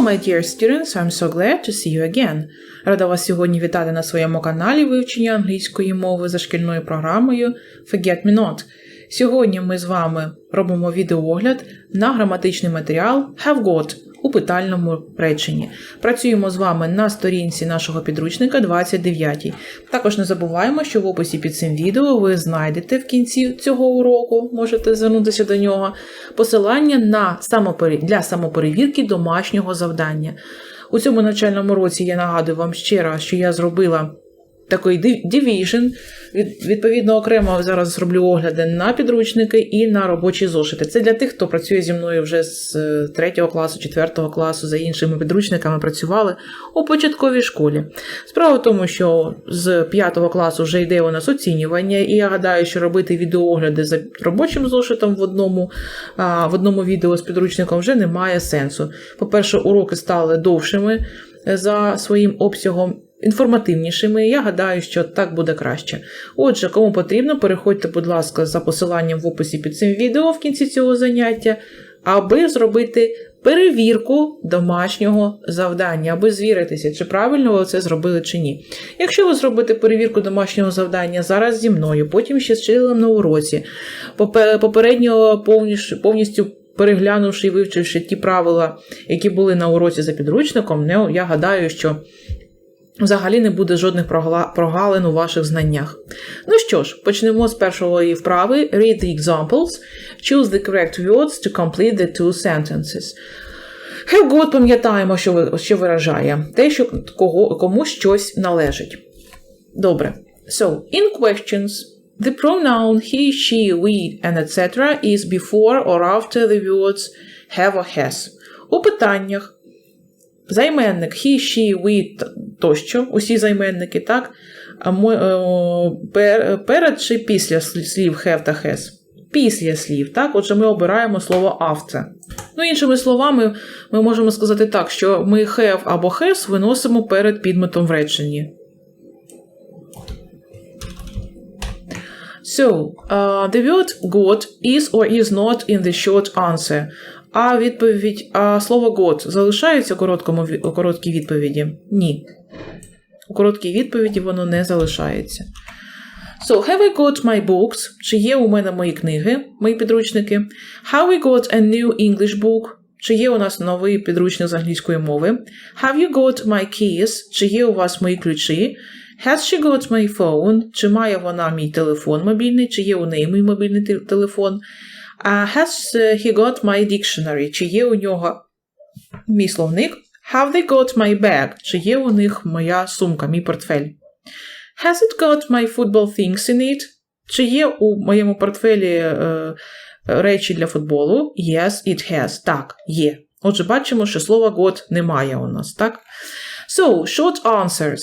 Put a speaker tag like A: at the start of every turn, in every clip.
A: My dear students, I'm so glad to see you again. Рада вас сьогодні вітати на своєму каналі вивчення англійської мови за шкільною програмою Forget Me Not. Сьогодні ми з вами робимо відеоогляд на граматичний матеріал Have Got у питальному реченні. Працюємо з вами на сторінці нашого підручника 29. Також не забуваємо, що в описі під цим відео ви знайдете в кінці цього уроку, можете звернутися до нього, посилання на самопері... для самоперевірки домашнього завдання. У цьому навчальному році я нагадую вам ще раз, що я зробила такий division. Від, відповідно, окремо зараз зроблю огляди на підручники і на робочі зошити. Це для тих, хто працює зі мною вже з 3 класу, 4 класу, за іншими підручниками працювали у початковій школі. Справа в тому, що з 5 класу вже йде у нас оцінювання, і я гадаю, що робити відеоогляди за робочим зошитом в одному, в одному відео з підручником вже немає сенсу. По-перше, уроки стали довшими за своїм обсягом інформативнішими. Я гадаю, що так буде краще. Отже, кому потрібно, переходьте, будь ласка, за посиланням в описі під цим відео в кінці цього заняття, аби зробити перевірку домашнього завдання, аби звіритися, чи правильно ви це зробили чи ні. Якщо ви зробите перевірку домашнього завдання зараз зі мною, потім ще з вчителем на уроці, попередньо повністю. Переглянувши і вивчивши ті правила, які були на уроці за підручником, я гадаю, що Взагалі не буде жодних прогалин у ваших знаннях. Ну що ж, почнемо з першої вправи. Read the examples. Choose the correct words to complete the two sentences. Have got пам'ятаємо, що що виражає те, що кого, кому щось належить. Добре. So, in questions, the pronoun he, she, we, and etc. is before or after the words have or has. У питаннях Займенник he, she, we тощо, усі займенники, так? Перед чи після слів have та has? Після слів, так? Отже, ми обираємо слово after. Ну, іншими словами, ми можемо сказати так, що ми have або has виносимо перед підметом в реченні. So, uh, the word got is or is not in the short answer. А відповідь, а слово got залишається у короткому, у короткій відповіді? Ні. У короткій відповіді воно не залишається. So, have I got my books? Чи є у мене мої книги, мої підручники? Have we got a new English book? Чи є у нас новий підручник з англійської мови? Have you got my keys? Чи є у вас мої ключі? Has she got my phone? Чи має вона мій телефон мобільний? Чи є у неї мій мобільний телефон? Uh, has he got my dictionary? Чи є у нього мій словник? Have they got my bag? Чи є у них моя сумка, мій портфель? Has it got my football things in it? Чи є у моєму портфелі е, речі для футболу? Yes, it has. Так, є. Отже, бачимо, що слова got немає у нас, так? So, short answers.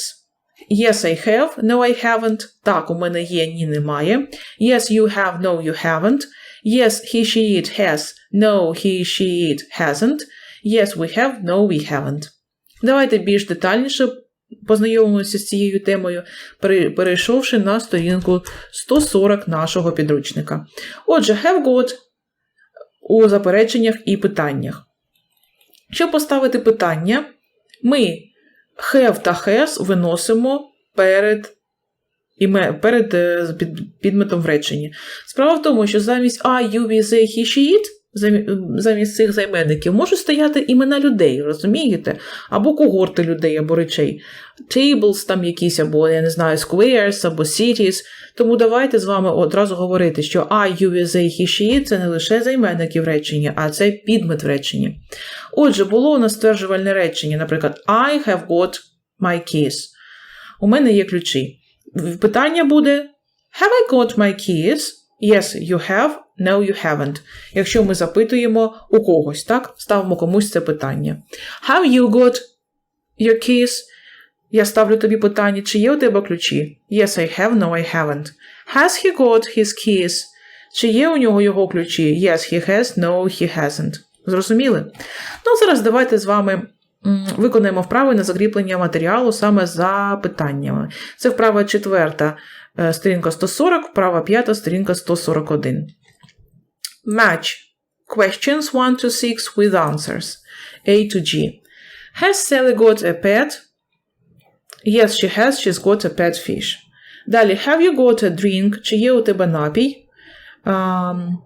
A: Yes, I have. No, I haven't. Так, у мене є, ні, немає. Yes, you have. No, you haven't. Yes, he, she, it has. No, he, she, it hasn't. Yes, we have. No, we haven't. Давайте більш детальніше познайомимося з цією темою, перейшовши на сторінку 140 нашого підручника. Отже, have got у запереченнях і питаннях. Щоб поставити питання, ми have та has виносимо перед перед е, підметом в реченні. Справа в тому, що замість I, you, we, they, he, she, it, замість цих займенників можуть стояти імена людей, розумієте? Або когорти людей, або речей. Tables там якісь, або, я не знаю, squares, або cities. Тому давайте з вами одразу говорити, що I, you, they, he, she, це не лише займенники в реченні, а це підмет в реченні. Отже, було у нас стверджувальне речення, наприклад, I have got my keys. У мене є ключі. Питання буде: Have I got my keys? Yes, you have. No, you haven't. Якщо ми запитуємо у когось, так? Ставимо комусь це питання. Have you got your keys? Я ставлю тобі питання, чи є у тебе ключі? Yes, I have, no, I haven't. Has he got his keys? Чи є у нього його ключі? Yes, he has, no, he hasn't. Зрозуміли? Ну, зараз давайте з вами виконаємо вправи на закріплення матеріалу саме за питаннями. Це вправа четверта, е, сторінка 140, вправа п'ята, сторінка 141. Match questions 1 to 6 with answers. A to G. Has Sally got a pet? Yes, she has. She's got a pet fish. Далі, have you got a drink? Чи є у тебе напій? Um,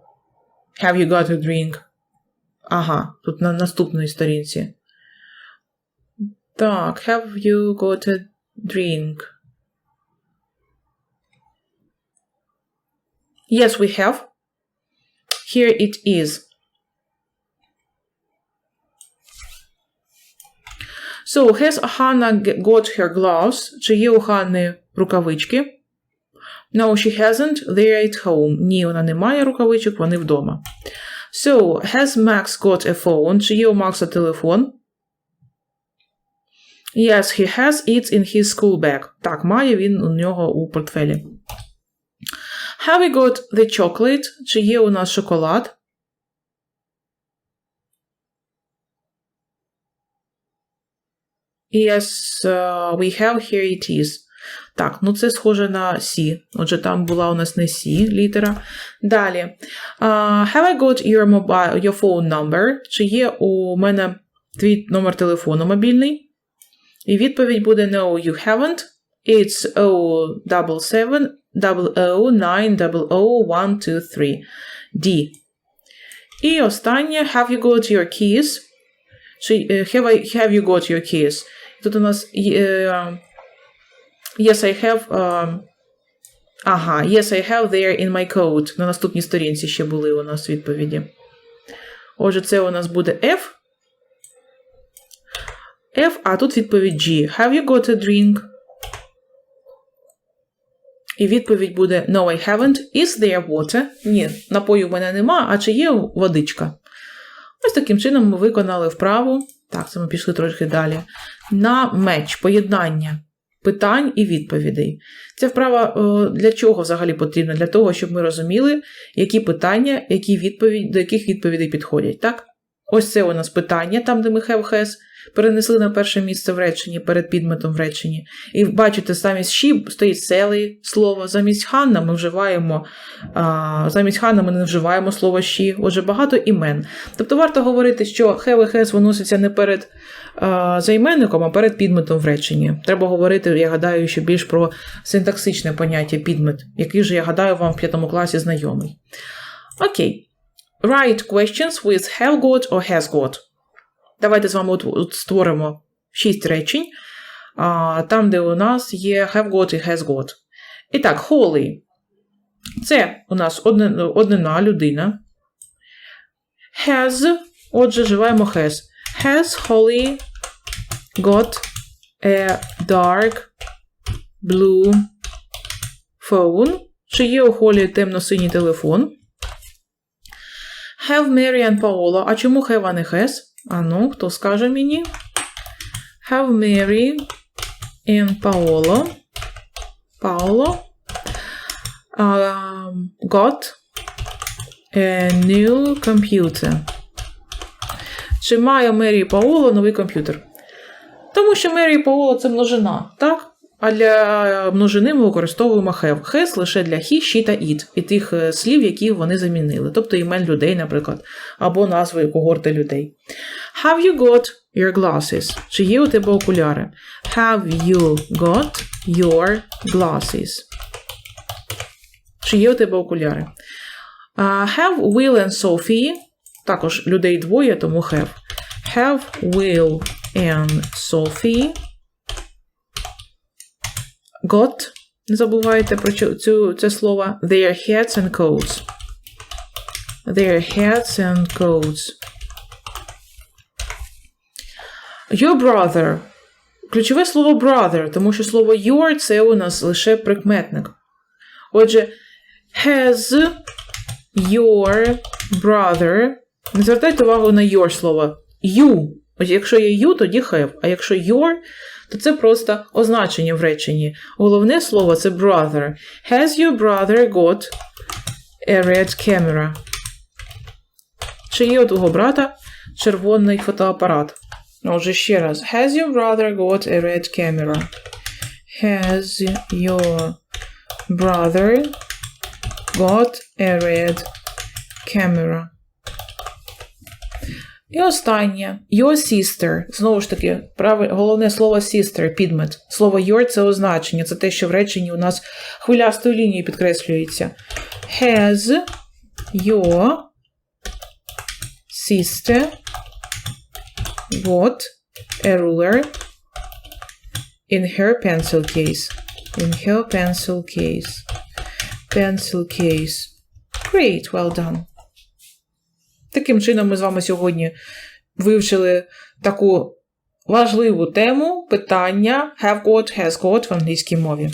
A: have you got a drink? Ага, тут на наступній сторінці. Так, have you got a drink? Yes, we have. Here it is. So, has Hannah g- got her gloves? Чи є у Ханни рукавички? No, she hasn't. They're at home. Ні, вона не має рукавичок, вони вдома. So, has Max got a phone? Чи є у Макса телефон? Yes, he has it in his school bag. Так, має він у нього у портфелі. Have we got the chocolate? Чи є у нас шоколад? Yes, uh, we have here it is. Так, ну це схоже на C. Отже, там була у нас не C літера. Далі. Uh, have I got your mobile, your phone number? Чи є у мене твій номер телефону мобільний? І відповідь буде No, you haven't. It's 077 009000123. D. І останнє Have you got your keys? Чи е, have, I, have you got your keys? Тут у нас е, Yes, I have. Um, ага, yes, I have there in my coat. На наступній сторінці ще були у нас відповіді. Отже, це у нас буде F. F, а тут відповідь G. Have you got a drink? І відповідь буде No, I haven't. Is there water? Ні, напою в мене нема, а чи є водичка? Ось таким чином ми виконали вправу. Так, це ми пішли трошки далі. На меч, поєднання питань і відповідей. Ця вправа для чого взагалі потрібна? Для того, щоб ми розуміли, які питання, які відповідь, до яких відповідей підходять. Так? Ось це у нас питання, там, де ми have has, перенесли на перше місце в реченні перед підметом в реченні. І бачите, замість she стоїть Sally слово, замість Ханна ми вживаємо, а, замість Ханна ми не вживаємо слово she, отже, багато імен. Тобто варто говорити, що have і has виноситься не перед а, займенником, а перед підметом в реченні. Треба говорити, я гадаю, що більш про синтаксичне поняття підмет, який же, я гадаю, вам в п'ятому класі знайомий. Окей. Write questions with have got or has got. Давайте з вами от, от створимо шість речень, а, там, де у нас є have got і has got. І так, Holly. Це у нас однина, людина. Has, отже, живаємо has. Has Holly got a dark blue phone? Чи є у Холі темно-синій телефон? Have Mary and Paola. А чому have, а не has? А ну, хто скаже мені? Have Mary and Paolo. Paolo um, got a new computer. Чи має Мері і Паоло новий комп'ютер? Тому що Мері і Паоло це множина, так? А для множини ми використовуємо have. Has лише для he, she та it. І тих е, слів, які вони замінили. Тобто імен людей, наприклад, або назви когорти людей. Have you got your glasses? Чи є у тебе окуляри? Have you got your glasses? Чи є у тебе окуляри? Uh, have Will and Sophie. Також людей двоє, тому have. Have Will and Sophie got, не забувайте про цю, це слово, their heads and coats. Their heads and coats. Your brother. Ключове слово brother, тому що слово your це у нас лише прикметник. Отже, has your brother. Не звертайте увагу на your слово. You. Якщо є you, тоді have. А якщо your, то це просто означення в реченні. Головне слово це brother. Has your brother got a red camera? Чи є у твого брата червоний фотоапарат? Отже, ще раз. Has your brother got a red camera? Has your brother got a red camera? І останнє. Your sister. Знову ж таки, праве, головне слово sister, підмет. Слово your це означення. Це те, що в реченні у нас хвилястою лінією підкреслюється. Has your sister got a ruler in her pencil case. In her pencil case. Pencil case. Great, well done. Таким чином, ми з вами сьогодні вивчили таку важливу тему питання have got, has got в англійській мові.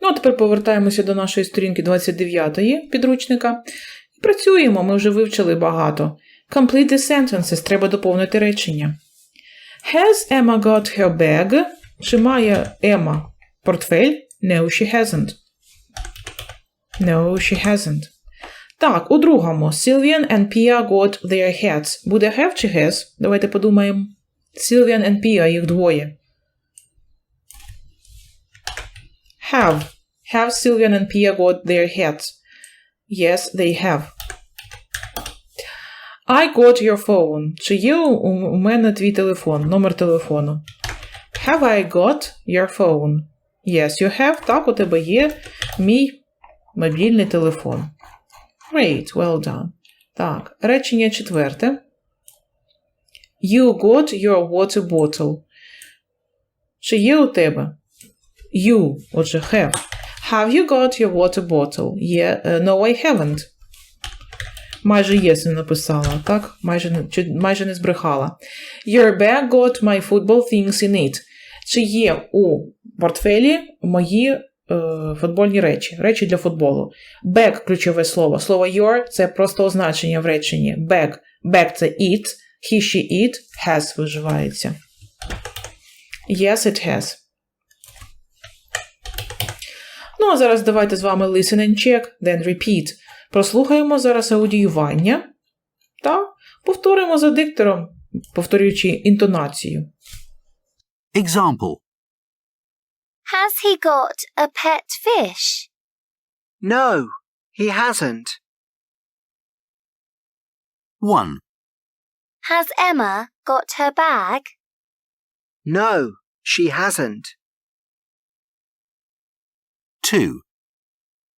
A: Ну, а тепер повертаємося до нашої сторінки 29-ї підручника. І працюємо, ми вже вивчили багато. Complete the sentences, треба доповнити речення. Has Emma got her bag? Чи має Ема портфель? No, she hasn't. No, she hasn't. Так, у другому. Sylvian and Pia got their hats. Буде have чи has? Давайте подумаємо. Sylvian and Pia, їх двоє. Have. Have Sylvian and Pia got their hats? Yes, they have. I got your phone. Чи є у мене твій телефон, номер телефону? Have I got your phone? Yes, you have. Так, у тебе є мій мобільний телефон. Great, well done. Так, речення четверте. You got your water bottle. Чи є у тебе? You, отже, have. Have you got your water bottle? Yeah, uh, no, I haven't. Майже єс не написала, так? Майже, чи, майже не збрехала. Your bag got my football things in it. Чи є у портфелі мої е, футбольні речі, речі для футболу. Bag – ключове слово. Слово your – це просто означення в реченні. Bag. Bag – це it. He, she, it. Has виживається. Yes, it has. Ну, а зараз давайте з вами listen and check, then repeat. Прослухаємо зараз аудіювання та повторимо за диктором, повторюючи інтонацію.
B: Example
C: Has he got a pet fish?
D: No, he hasn't.
B: 1,
C: Has Emma got her bag?
D: No, she hasn't.
B: 2,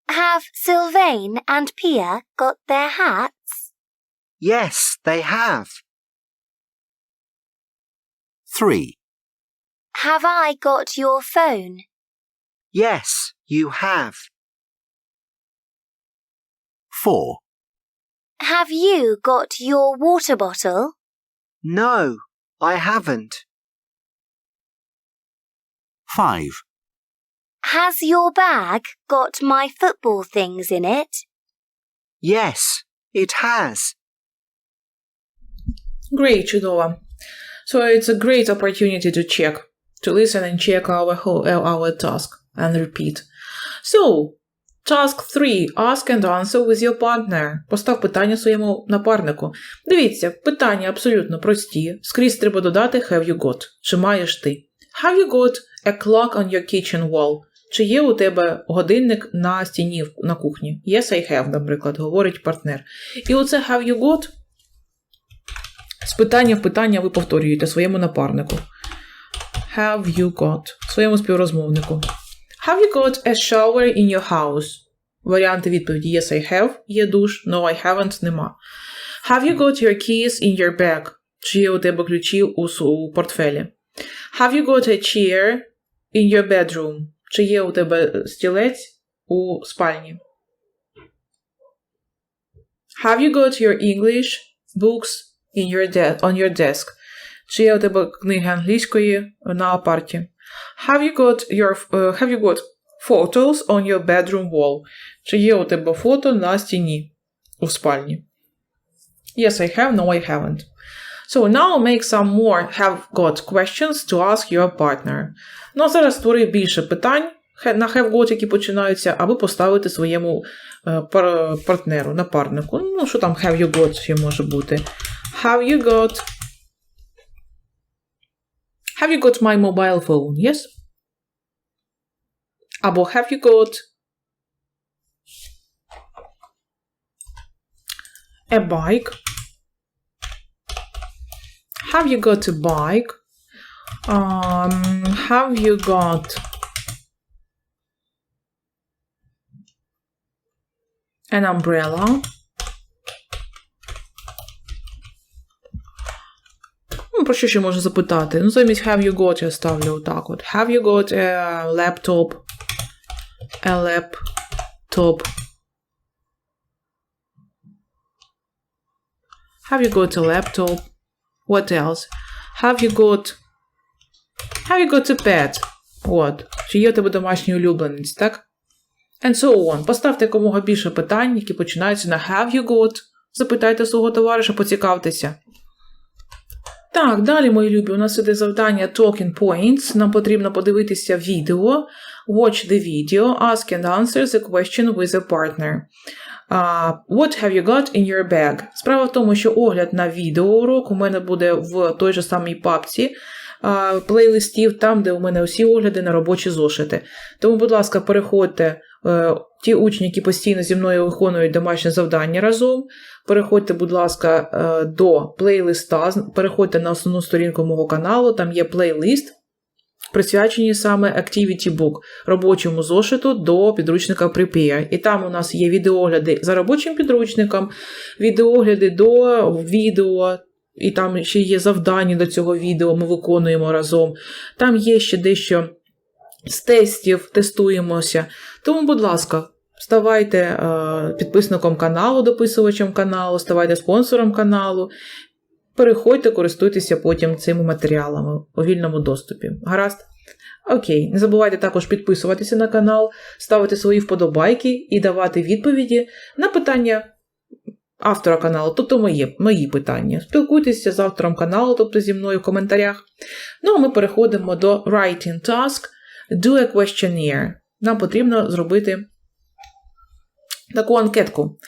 C: Have Sylvain and Pia got their hats?
D: Yes, they have.
B: 3,
C: Have I got your phone?
D: Yes, you have.
B: 4,
C: Have you got your water bottle?
D: No, I haven't.
B: 5,
C: Has your bag got my football things in it?
D: Yes, it has.
A: Great, чудово. So it's a great opportunity to check, to listen and check our whole our task and repeat. So, task 3. Ask and answer with your partner. Постав питання своєму напарнику. Дивіться, питання абсолютно прості. Скрізь треба додати have you got. Чи маєш ти? Have you got a clock on your kitchen wall? Чи є у тебе годинник на стіні на кухні? Yes, I have, наприклад, говорить партнер. І оце have you got з питання в питання ви повторюєте своєму напарнику. Have you got? Своєму співрозмовнику. Have you got a shower in your house? Варіанти відповіді Yes, I have. Є душ. No, I haven't. Нема. Have you got your keys in your bag? Чи є у тебе ключі у, су- у портфелі? Have you got a chair in your bedroom? Чи є у тебе стілець у спальні? Have you got your English books in your de- on your desk? Чи є у тебе книги англійської на апарті? Have you got your uh, have you got photos on your bedroom wall? Чи є у тебе фото на стіні у спальні? Yes, I have. No, I haven't. So now make some more have got questions to ask your partner. Ну, а зараз створи більше питань на have got, які починаються, аби поставити своєму е, партнеру, напарнику. Ну, що там have you got ще може бути? Have you got Have you got my mobile phone? Yes? Abu, have you got a bike? Have you got a bike? Um, have you got an umbrella? Ну, про що ще можу запитати? Ну, замість have you got я ставлю отак от. Have you got a laptop? A laptop. Have you got a laptop? What else? Have you got. Have you got a pet? От. Чи є у тебе домашній улюбленець, так? And so on. Поставте якомога більше питань, які починаються на have you got. Запитайте свого товариша, поцікавтеся. Так, далі, мої любі, у нас іде завдання Talking Points. Нам потрібно подивитися відео, watch the video, ask and answer the question with a partner. Uh, what have you got in your bag? Справа в тому, що огляд на відеоурок у мене буде в той же самій папці uh, плейлистів, там, де у мене усі огляди на робочі зошити. Тому, будь ласка, переходьте, ті учні, які постійно зі мною виконують домашнє завдання разом. Переходьте, будь ласка, е, до плейлиста, переходьте на основну сторінку мого каналу, там є плейлист, присвячені саме Activity Book, робочому зошиту до підручника Prepare. І там у нас є відеогляди за робочим підручником, відеогляди до відео. І там ще є завдання до цього відео, ми виконуємо разом. Там є ще дещо з тестів, тестуємося. Тому, будь ласка, ставайте е, підписником каналу, дописувачем каналу, ставайте спонсором каналу. Переходьте, користуйтеся потім цими матеріалами у вільному доступі. Гаразд? Окей, не забувайте також підписуватися на канал, ставити свої вподобайки і давати відповіді на питання автора каналу, тобто мої, мої питання. Спілкуйтеся з автором каналу, тобто зі мною в коментарях. Ну а ми переходимо до Writing Task. Do a questionnaire. Нам потрібно зробити таку анкетку.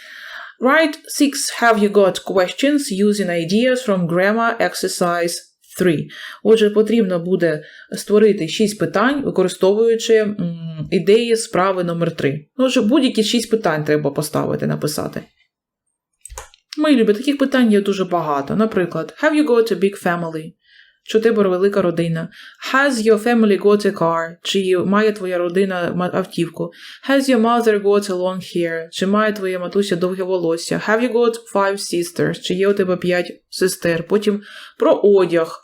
A: Write six have you got questions using ideas from grammar exercise 3. Отже, потрібно буде створити 6 питань, використовуючи м, ідеї справи номер 3. Отже, будь-які 6 питань треба поставити, написати. Мої любі, таких питань є дуже багато. Наприклад, Have you got a big family? У тебе велика родина? Has your family got a car? Чи має твоя родина автівку? Has your mother got a long hair? Чи має твоя матуся довге волосся? Have you got five sisters? Чи є у тебе п'ять сестер? Потім про одяг,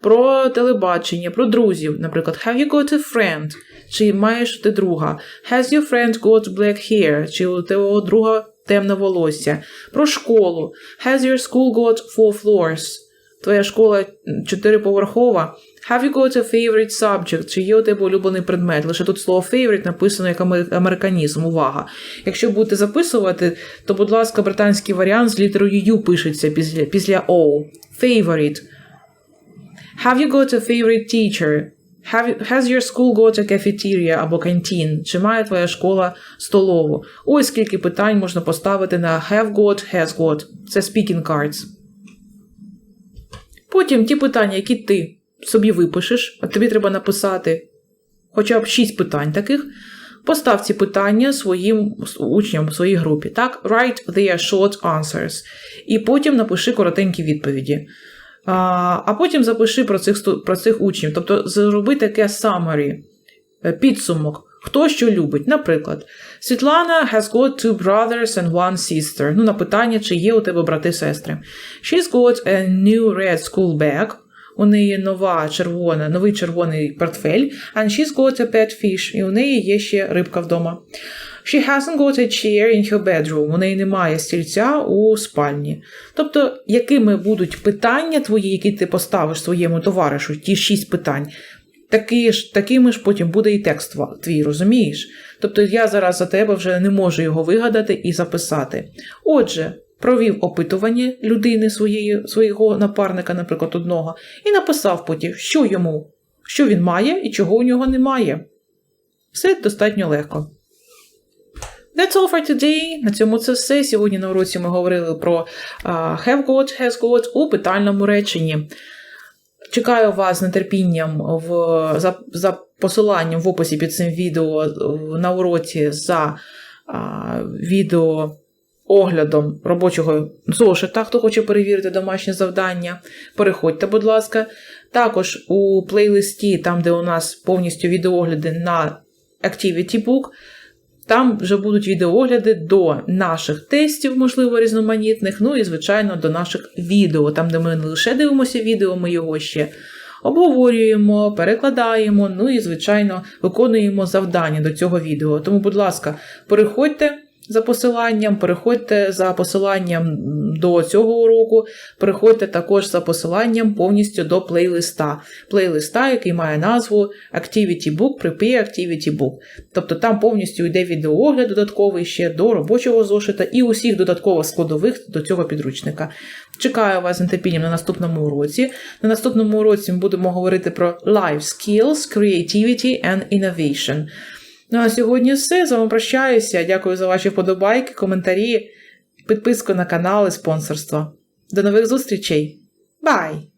A: про телебачення, про друзів. Наприклад, Have you got a friend? Чи маєш ти друга? Has your friend got black hair? Чи у твого друга темне волосся? Про школу. Has your school got four floors? Твоя школа чотириповерхова. Have you got a favorite subject? Чи є у тебе улюблений предмет? Лише тут слово favorite написано як американізм. Увага. Якщо будете записувати, то, будь ласка, британський варіант з літерою U пишеться після, після O. Favorite. Have you got a favorite teacher? Have has your school got a cafeteria або canteen? Чи має твоя школа столову? Ось скільки питань можна поставити на have got, has got. Це speaking cards. Потім ті питання, які ти собі випишеш, а тобі треба написати хоча б 6 питань таких. Постав ці питання своїм учням в своїй групі. Так, write their short answers. І потім напиши коротенькі відповіді. А, а потім запиши про цих, про цих учнів. Тобто зроби таке summary, е, підсумок. Хто що любить. Наприклад, Світлана has got two brothers and one sister. Ну, на питання, чи є у тебе брати-сестри. She's got a new red school bag. У неї нова червона, новий червоний портфель. And she's got a pet fish. І у неї є ще рибка вдома. She hasn't got a chair in her bedroom. У неї немає стільця у спальні. Тобто, якими будуть питання твої, які ти поставиш своєму товаришу, ті шість питань, такі ж, такими ж потім буде і текст твій, розумієш? Тобто я зараз за тебе вже не можу його вигадати і записати. Отже, провів опитування людини своєї, свого напарника, наприклад, одного, і написав потім, що йому, що він має і чого у нього немає. Все достатньо легко. That's all for today. На цьому це все. Сьогодні на уроці ми говорили про а, have got, has got у питальному реченні. Чекаю вас нетерпінням в, за, за посиланням в описі під цим відео на уроці за а, відео оглядом робочого зошита, хто хоче перевірити домашнє завдання, переходьте, будь ласка. Також у плейлисті, там, де у нас повністю відеогляди на Activity Book, там вже будуть відеогляди до наших тестів, можливо, різноманітних, ну і, звичайно, до наших відео, там, де ми не лише дивимося відео, ми його ще обговорюємо, перекладаємо, ну і, звичайно, виконуємо завдання до цього відео. Тому, будь ласка, переходьте за посиланням, переходьте за посиланням до цього уроку, переходьте також за посиланням повністю до плейлиста. Плейлиста, який має назву Activity Book, Prepare Activity Book. Тобто там повністю йде відеоогляд додатковий ще до робочого зошита і усіх додаткових складових до цього підручника. Чекаю вас з нетерпінням на наступному уроці. На наступному уроці ми будемо говорити про Life Skills, Creativity and Innovation. Ну а сьогодні все. З вами прощаюся. Дякую за ваші вподобайки, коментарі, підписку на канал і спонсорство. До нових зустрічей. Бай!